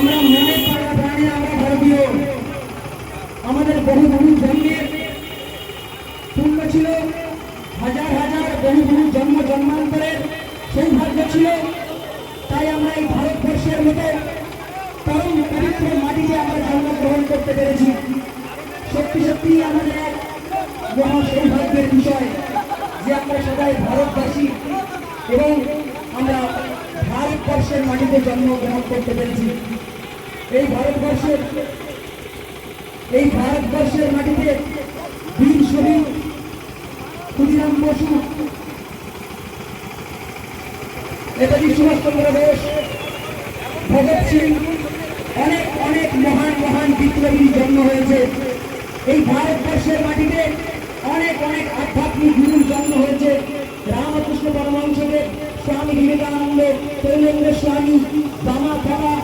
আমরা মনে প্রাণে প্রাণে আমরা ভারতীয়। আমাদের বহু বহু জন্মের পুণ্য ছিল হাজার হাজার বহু বহু জন্ম জন্মান্তরের সৌভাগ্য ছিল। তাই আমরা এই ভারতবর্ষের মতো পরম পবিত্র মাটিতে আমরা জন্মগ্রহণ করতে পেরেছি। সত্যি সত্যি আমাদের মহা সৌভাগ্যের বিষয় যে আমরা সবাই ভারতবাসী এবং আমরা ভারতবর্ষের মাটিতে জন্মগ্রহণ করতে পেরেছি। এই ভারতবর্ষের এই ভারতবর্ষের মাটিতে বীর শহীদ ক্ষুদিরাম বসু, নেতাজি সুভাষচন্দ্র বোস, ভগৎ সিং, অনেক অনেক মহান মহান বিপ্লবীর জন্ম হয়েছে। এই ভারতবর্ষের মাটিতে অনেক অনেক আধ্যাত্মিক গুরুর জন্ম হয়েছে। রামকৃষ্ণ পরমহংসদেব, স্বামী বিবেকানন্দ, তৈলেন্দ্র স্বামী দামা ফামা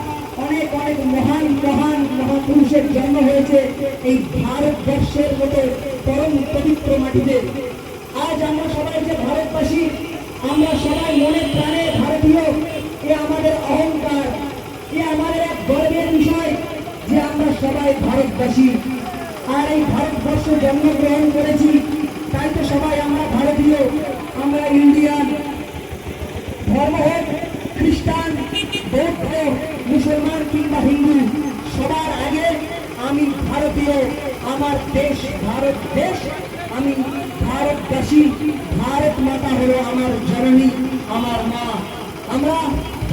অনেক অনেক মহান মহান মহাপুরুষের জন্ম হয়েছে এই ভারতবর্ষের মতো পরম পবিত্র মাটিতে। আজ আমরা সবাই যে ভারতবাসী, আমরা সবাই মনে প্রাণে ভারতীয়, এ আমাদের অহংকার, এ আমাদের এক গর্বের বিষয় যে আমরা সবাই ভারতবাসী। আর এই ভারতবর্ষে জন্মগ্রহণ করেছি, তাই তো সবাই আমরা ভারতীয় আমরা ইন্ডিয়ান ধর্ম হোক খ্রিস্টান বৌদ্ধ মুসলমান কিংবা হিন্দু সবার আগে আমি ভারতীয় আমার দেশ, ভারত দেশ, আমি ভারতবাসী। ভারত মাতা হলো আমার জননী, আমার মা। আমরা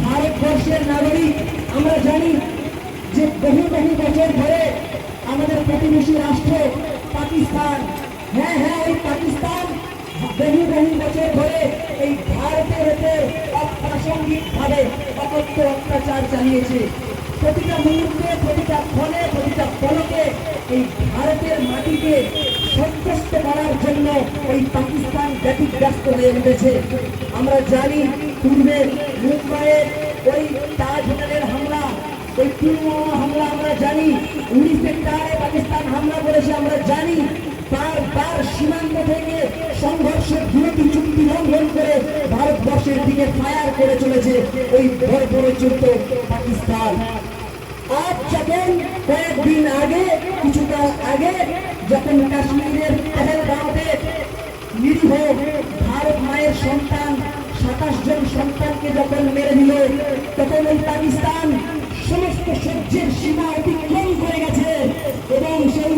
ভারতবর্ষের নাগরিক, আমরা জানি যে বহু বহু বছর ধরে আমাদের প্রতিবেশী রাষ্ট্র পাকিস্তান। হ্যাঁ হ্যাঁ ওই পাকিস্তান বহু বহু বছর ধরে এই ভারতের উপর অপ্রাসঙ্গিক ভাবে অকথ্য অত্যাচার চালিয়েছে প্রতিটা মুহূর্তে, প্রতিটা ফলে প্রতিটা পলকে এই ভারতের মাটিকে সন্তুষ্ট করার জন্য ওই পাকিস্তান ব্যতিব্যস্ত হয়ে উঠেছে। আমরা জানি পূর্বে মুম্বাইয়ে ওই তাজ হোটেলের হামলা, ওই পুলওয়ামা হামলা আমরা জানি, উনিশ সেক্টরে পাকিস্তান হামলা করেছে, আমরা জানি, বারবার সীমান্ত থেকে সংঘর্ষের বিরতি চুক্তি লঙ্ঘন করে ভারতবর্ষের দিকে ফায়ার করে চলেছে ওই বড় বড় পাকিস্তান। আজ যখন কয়েকদিন আগে কিছুকাল আগে, যখন কাশ্মীরের পেহেলগাঁওতে নিরীহ ভারত মায়ের সন্তান, সাতাশ জন সন্তানকে যখন মেরে দিল, তখন ওই পাকিস্তান সমস্ত সহ্যের সীমা অতিক্রম করে গেছে এবং সেই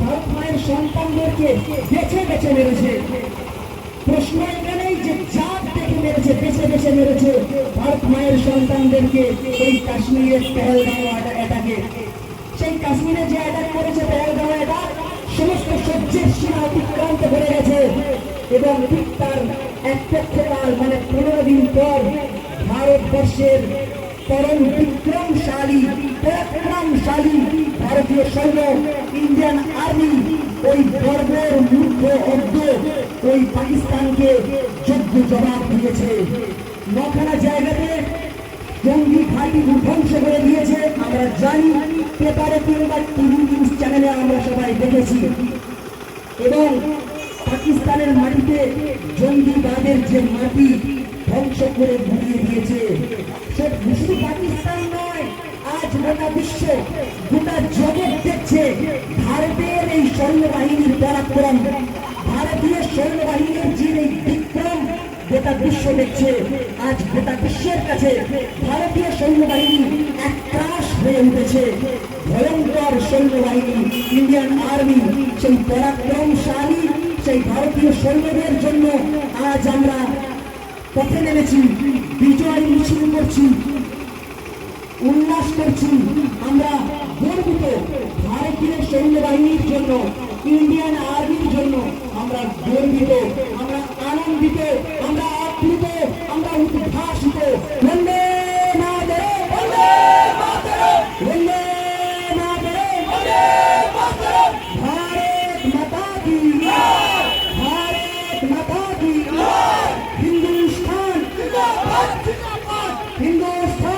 ভারত মায়ের সন্তানদেরকে বেছে বেছে মেরেছে। প্রশ্ন এখানেই যে জাত দেখে মেরেছে, বেছে বেছে মেরেছে। সন্তানদেরকে এই কাশ্মীরের পেহেলগাঁও এটাকে। সেই কাশ্মীরে যে অ্যাটাক করেছে পেহেলগাঁও অ্যাটাক সমস্ত সহ্যের সীমা অতিক্রান্ত করে গেছে। এবং ঠিক তার এক পক্ষকাল মানে পনেরো দিন পর ভারতবর্ষের পরম বিক্রমশালী, পরাক্রমশালী ভারতীয় সৈন্য ইন্ডিয়ান আর্মি ওই বর্বর মূর্খ অব্দ ওই পাকিস্তানকে যোগ্য জবাব দিয়েছে। নখানা জায়গাতে জঙ্গি ঘাঁটি ধ্বংস করে দিয়েছে। আমরা জানি, পেপারে কিংবা টিভি নিউজ চ্যানেলে আমরা সবাই দেখেছি। এবং পাকিস্তানের মাটিতে জঙ্গিবাদের যে মাটি ধ্বংস করে ঘুরিয়ে দিয়েছে, সে শুধু পাকিস্তান নয়, আজ গোটা বিশ্ব গোটা জগৎ দেখছে। ভারতের এই সৈন্যবাহিনীর পরাক্রম, ভারতীয় সৈন্যবাহিনীর যে গোটা বিশ্ব দেখছে। আজ গোটা বিশ্বের কাছে ভারতীয় সৈন্যবাহিনী এক ত্রাস হয়ে উঠেছে। ভয়ঙ্কর সৈন্যবাহিনী ইন্ডিয়ান আর্মি সেই পরাক্রমশালী, সেই ভারতীয় সৈন্যদের জন্য আজ আমরা পথে নেমেছি, বিজয় মিছিল করছি, উল্লাস করছি। আমরা গর্বিত ভারতীয় সৈন্যবাহিনীর জন্য ইন্ডিয়ান আর্মির জন্য আমরা গর্বিত আমরা আনন্দিত আমরা আপ্লুত আমরা উদ্ভাসিত। বন্দে মাতরম বন্দে হিন্দুস্তান হিন্দুস্তান